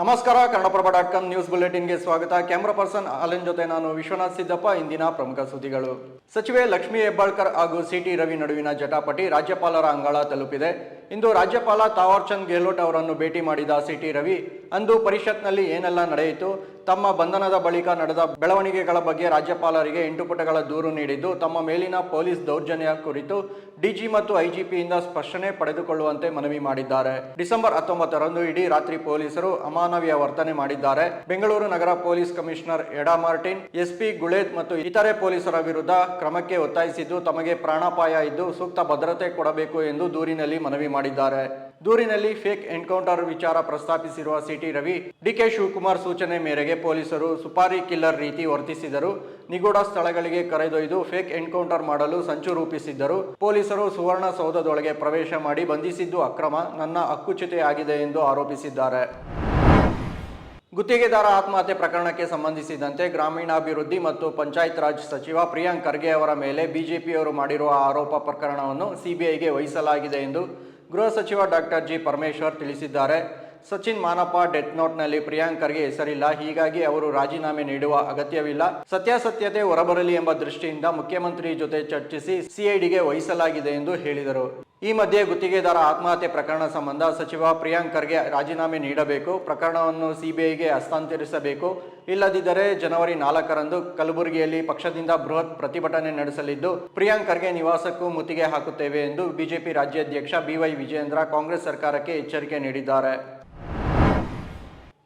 ನಮಸ್ಕಾರ, Kannadaprabha dot com news ಬುಲೆಟಿನ್ಗೆ ಸ್ವಾಗತ. ಕ್ಯಾಮ್ರಾ ಪರ್ಸನ್ ಅಲನ್ ಜೊತೆ ನಾನು ವಿಶ್ವನಾಥ್ ಸಿದ್ದಪ್ಪ, ಇಂದಿನ ಪ್ರಮುಖ ಸುದ್ದಿಗಳು. ಸಚಿವೆ ಲಕ್ಷ್ಮೀ ಹೆಬ್ಬಾಳ್ಕರ್ ಹಾಗೂ ಸಿಟಿ ರವಿ ನಡುವಿನ ಜಟಾಪಟಿ ರಾಜ್ಯಪಾಲರ ಅಂಗಳ ತಲುಪಿದೆ. ಇಂದು ರಾಜ್ಯಪಾಲ ತಾವರ್ಚಂದ್ ಗೆಹ್ಲೋಟ್ ಅವರನ್ನು ಭೇಟಿ ಮಾಡಿದ ಸಿಟಿ ರವಿ, ಅಂದು ಪರಿಷತ್ನಲ್ಲಿ ಏನೆಲ್ಲ ನಡೆಯಿತು? ತಮ್ಮ ಬಂಧನದ ಬಳಿಕ ನಡೆದ ಬೆಳವಣಿಗೆಗಳ ಬಗ್ಗೆ ರಾಜ್ಯಪಾಲರಿಗೆ ಎಂಟು ಪುಟಗಳ ದೂರು ನೀಡಿದ್ದು, ತಮ್ಮ ಮೇಲಿನ ಪೊಲೀಸ್ ದೌರ್ಜನ್ಯ ಕುರಿತು ಡಿಜಿ ಮತ್ತು ಐಜಿಪಿಯಿಂದ ಸ್ಪಷ್ಟನೆ ಪಡೆದುಕೊಳ್ಳುವಂತೆ ಮನವಿ ಮಾಡಿದ್ದಾರೆ. ಡಿಸೆಂಬರ್ ಹತ್ತೊಂಬತ್ತರಂದು ಇಡೀ ರಾತ್ರಿ ಪೊಲೀಸರು ಅಮಾನವೀಯ ವರ್ತನೆ ಮಾಡಿದ್ದಾರೆ. ಬೆಂಗಳೂರು ನಗರ police commissioner Eda Martin SP Gulled ಮತ್ತು ಇತರೆ ಪೊಲೀಸರ ವಿರುದ್ಧ ಕ್ರಮಕ್ಕೆ ಒತ್ತಾಯಿಸಿದ್ದು, ತಮಗೆ ಪ್ರಾಣಾಪಾಯ ಇದ್ದು, ಸೂಕ್ತ ಭದ್ರತೆ ಕೊಡಬೇಕು ಎಂದು ದೂರಿನಲ್ಲಿ ಮನವಿ ಮಾಡಿದ್ದಾರೆ. ದೂರಿನಲ್ಲಿ ಫೇಕ್ ಎನ್ಕೌಂಟರ್ ವಿಚಾರ ಪ್ರಸ್ತಾಪಿಸಿರುವ ಸಿಟಿ ರವಿ ಡಿಕೆ ಶಿವಕುಮಾರ್ ಸೂಚನೆ ಮೇರೆಗೆ ಪೊಲೀಸರು ಸುಪಾರಿ ಕಿಲ್ಲರ್ ರೀತಿ ವರ್ತಿಸಿದರು. ನಿಗೂಢ ಸ್ಥಳಗಳಿಗೆ ಕರೆದೊಯ್ದು ಫೇಕ್ ಎನ್ಕೌಂಟರ್ ಮಾಡಲು ಸಂಚು ರೂಪಿಸಿದ್ದರು. ಪೊಲೀಸರು ಸುವರ್ಣ ಸೌಧದೊಳಗೆ ಪ್ರವೇಶ ಮಾಡಿ ಬಂಧಿಸಿದ್ದು ಅಕ್ರಮ, ನನ್ನ ಹಕ್ಕುಚ್ಯುತಿ ಆಗಿದೆ ಎಂದು ಆರೋಪಿಸಿದ್ದಾರೆ. ಗುತ್ತಿಗೆದಾರ ಆತ್ಮಹತ್ಯೆ ಪ್ರಕರಣಕ್ಕೆ ಸಂಬಂಧಿಸಿದಂತೆ ಗ್ರಾಮೀಣಾಭಿವೃದ್ಧಿ ಮತ್ತು ಪಂಚಾಯತ್ ರಾಜ್ ಸಚಿವ ಪ್ರಿಯಾಂಕ್ ಖರ್ಗೆ ಅವರ ಮೇಲೆ ಬಿಜೆಪಿಯವರು ಮಾಡಿರುವ ಆರೋಪ ಪ್ರಕರಣವನ್ನು ಸಿಬಿಐಗೆ ವಹಿಸಲಾಗಿದೆ ಎಂದು ಗೃಹ ಸಚಿವ ಡಾಕ್ಟರ್ ಜಿ ಪರಮೇಶ್ವರ್ ತಿಳಿಸಿದ್ದಾರೆ. ಸಚಿನ್ ಮಾನಪ್ಪ ಡೆತ್ ನೋಟ್ನಲ್ಲಿ ಪ್ರಿಯಾಂಕರ್ಗೆ ಹೆಸರಿಲ್ಲ. ಹೀಗಾಗಿ ಅವರು ರಾಜೀನಾಮೆ ನೀಡುವ ಅಗತ್ಯವಿಲ್ಲ. ಸತ್ಯಾಸತ್ಯತೆ ಹೊರಬರಲಿ ಎಂಬ ದೃಷ್ಟಿಯಿಂದ ಮುಖ್ಯಮಂತ್ರಿ ಜೊತೆ ಚರ್ಚಿಸಿ ಸಿಐಡಿಗೆ ವಹಿಸಲಾಗಿದೆ ಎಂದು ಹೇಳಿದರು. ಈ ಮಧ್ಯೆ ಗುತ್ತಿಗೆದಾರ ಆತ್ಮಹತ್ಯೆ ಪ್ರಕರಣ ಸಂಬಂಧ ಸಚಿವ ಪ್ರಿಯಾಂಕ್ ಖರ್ಗೆ ರಾಜೀನಾಮೆ ನೀಡಬೇಕು. ಪ್ರಕರಣವನ್ನು ಸಿಬಿಐಗೆ ಹಸ್ತಾಂತರಿಸಬೇಕು. ಇಲ್ಲದಿದ್ದರೆ ಜನವರಿ ನಾಲ್ಕರಂದು ಕಲಬುರಗಿಯಲ್ಲಿ ಪಕ್ಷದಿಂದ ಬೃಹತ್ ಪ್ರತಿಭಟನೆ ನಡೆಸಲಿದ್ದು, ಪ್ರಿಯಾಂಕ್ ಖರ್ಗೆ ನಿವಾಸಕ್ಕೂ ಮುತ್ತಿಗೆ ಹಾಕುತ್ತೇವೆ ಎಂದು ಬಿಜೆಪಿ ರಾಜ್ಯಾಧ್ಯಕ್ಷ ಬಿವೈ ವಿಜೇಂದ್ರ ಕಾಂಗ್ರೆಸ್ ಸರ್ಕಾರಕ್ಕೆ ಎಚ್ಚರಿಕೆ ನೀಡಿದ್ದಾರೆ.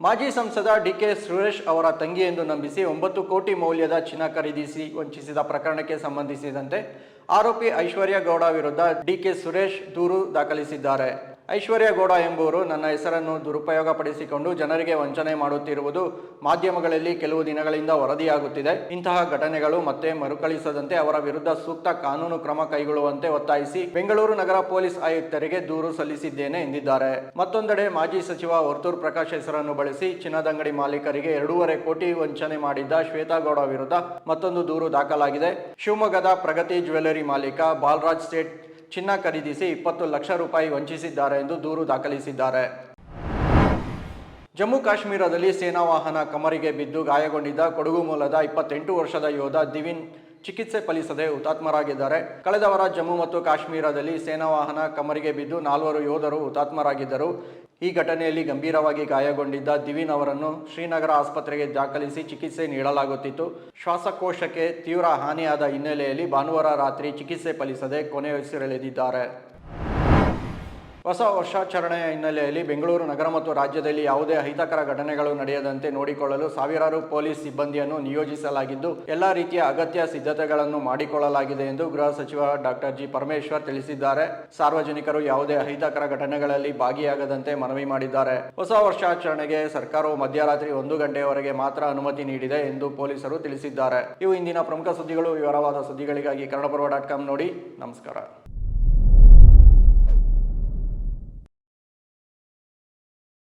ಮಾಜಿ ಸಂಸದ ಡಿಕೆ ಸುರೇಶ್ ಅವರ ತಂಗಿ ಎಂದು ನಂಬಿಸಿ ಒಂಬತ್ತು ಕೋಟಿ ಮೌಲ್ಯದ ಚಿನ್ನ ಖರೀದಿಸಿ ವಂಚಿಸಿದ ಪ್ರಕರಣಕ್ಕೆ ಸಂಬಂಧಿಸಿದಂತೆ ಆರೋಪಿ ಐಶ್ವರ್ಯ ಗೌಡ ವಿರುದ್ಧ ಡಿಕೆ ಸುರೇಶ್ ದೂರು ದಾಖಲಿಸಿದ್ದಾರೆ. ಐಶ್ವರ್ಯ ಗೌಡ ಎಂಬುವರು ನನ್ನ ಹೆಸರನ್ನು ದುರುಪಯೋಗಪಡಿಸಿಕೊಂಡು ಜನರಿಗೆ ವಂಚನೆ ಮಾಡುತ್ತಿರುವುದು ಮಾಧ್ಯಮಗಳಲ್ಲಿ ಕೆಲವು ದಿನಗಳಿಂದ ವರದಿಯಾಗುತ್ತಿದೆ. ಇಂತಹ ಘಟನೆಗಳು ಮತ್ತೆ ಮರುಕಳಿಸದಂತೆ ಅವರ ವಿರುದ್ಧ ಸೂಕ್ತ ಕಾನೂನು ಕ್ರಮ ಕೈಗೊಳ್ಳುವಂತೆ ಒತ್ತಾಯಿಸಿ ಬೆಂಗಳೂರು ನಗರ ಪೊಲೀಸ್ ಆಯುಕ್ತರಿಗೆ ದೂರು ಸಲ್ಲಿಸಿದ್ದೇನೆ ಎಂದಿದ್ದಾರೆ. ಮತ್ತೊಂದೆಡೆ ಮಾಜಿ ಸಚಿವ ವರ್ತೂರ್ ಪ್ರಕಾಶ್ ಹೆಸರನ್ನು ಬಳಸಿ ಚಿನ್ನದಂಗಡಿ ಮಾಲೀಕರಿಗೆ ಎರಡೂವರೆ ಕೋಟಿ ವಂಚನೆ ಮಾಡಿದ್ದ ಶ್ವೇತಾಗೌಡ ವಿರುದ್ಧ ಮತ್ತೊಂದು ದೂರು ದಾಖಲಾಗಿದೆ. ಶಿವಮೊಗ್ಗದ ಪ್ರಗತಿ ಜ್ಯುವೆಲರಿ ಮಾಲೀಕ ಬಾಲರಾಜ್ ಸೇಠ್ ಚಿನ್ನ ಖರೀದಿಸಿ ಇಪ್ಪತ್ತು ಲಕ್ಷ ರೂಪಾಯಿ ವಂಚಿಸಿದ್ದಾರೆ ಎಂದು ದೂರು ದಾಖಲಿಸಿದ್ದಾರೆ. ಜಮ್ಮು ಕಾಶ್ಮೀರದಲ್ಲಿ ಸೇನಾ ವಾಹನ ಕಮರಿಗೆ ಬಿದ್ದು ಗಾಯಗೊಂಡಿದ್ದ ಕೊಡಗು ಮೂಲದ ಇಪ್ಪತ್ತೆಂಟು ವರ್ಷದ ಯೋಧ ದಿವಿನ್ ಚಿಕಿತ್ಸೆ ಫಲಿಸದೆ ಹುತಾತ್ಮರಾಗಿದ್ದಾರೆ. ಕಳೆದ ವಾರ ಜಮ್ಮು ಮತ್ತು ಕಾಶ್ಮೀರದಲ್ಲಿ ಸೇನಾ ವಾಹನ ಕಮರಿಗೆ ಬಿದ್ದು ನಾಲ್ವರು ಯೋಧರು ಹುತಾತ್ಮರಾಗಿದ್ದರು. ಈ ಘಟನೆಯಲ್ಲಿ ಗಂಭೀರವಾಗಿ ಗಾಯಗೊಂಡಿದ್ದ ದಿವಿನ್ ಅವರನ್ನು ಶ್ರೀನಗರ ಆಸ್ಪತ್ರೆಗೆ ದಾಖಲಿಸಿ ಚಿಕಿತ್ಸೆ ನೀಡಲಾಗುತ್ತಿತ್ತು. ಶ್ವಾಸಕೋಶಕ್ಕೆ ತೀವ್ರ ಹಾನಿಯಾದ ಹಿನ್ನೆಲೆಯಲ್ಲಿ ಭಾನುವಾರ ರಾತ್ರಿ ಚಿಕಿತ್ಸೆ ಫಲಿಸದೆ ಕೊನೆಯುಸಿರೆಳೆದಿದ್ದಾರೆ ಹೊಸ ವರ್ಷಾಚರಣೆಯ ಹಿನ್ನೆಲೆಯಲ್ಲಿ ಬೆಂಗಳೂರು ನಗರ ಮತ್ತು ರಾಜ್ಯದಲ್ಲಿ ಯಾವುದೇ ಅಹಿತಕರ ಘಟನೆಗಳು ನಡೆಯದಂತೆ ನೋಡಿಕೊಳ್ಳಲು ಸಾವಿರಾರು ಪೊಲೀಸ್ ಸಿಬ್ಬಂದಿಯನ್ನು ನಿಯೋಜಿಸಲಾಗಿದ್ದು, ಎಲ್ಲ ರೀತಿಯ ಅಗತ್ಯ ಸಿದ್ಧತೆಗಳನ್ನು ಮಾಡಿಕೊಳ್ಳಲಾಗಿದೆ ಎಂದು ಗೃಹ ಸಚಿವ ಡಾಕ್ಟರ್ ಜಿ ಪರಮೇಶ್ವರ್ ತಿಳಿಸಿದ್ದಾರೆ. ಸಾರ್ವಜನಿಕರು ಯಾವುದೇ ಅಹಿತಕರ ಘಟನೆಗಳಲ್ಲಿ ಭಾಗಿಯಾಗದಂತೆ ಮನವಿ ಮಾಡಿದ್ದಾರೆ. ಹೊಸ ವರ್ಷಾಚರಣೆಗೆ ಸರ್ಕಾರವು ಮಧ್ಯರಾತ್ರಿ ಒಂದು ಗಂಟೆಯವರೆಗೆ ಮಾತ್ರ ಅನುಮತಿ ನೀಡಿದೆ ಎಂದು ಪೊಲೀಸರು ತಿಳಿಸಿದ್ದಾರೆ. ಇವು ಇಂದಿನ ಪ್ರಮುಖ ಸುದ್ದಿಗಳು. ವಿವರವಾದ ಸುದ್ದಿಗಳಿಗಾಗಿ ಕನ್ನಡಪರ್ವ ಡಾಟ್ ಕಾಮ್ ನೋಡಿ. ನಮಸ್ಕಾರ.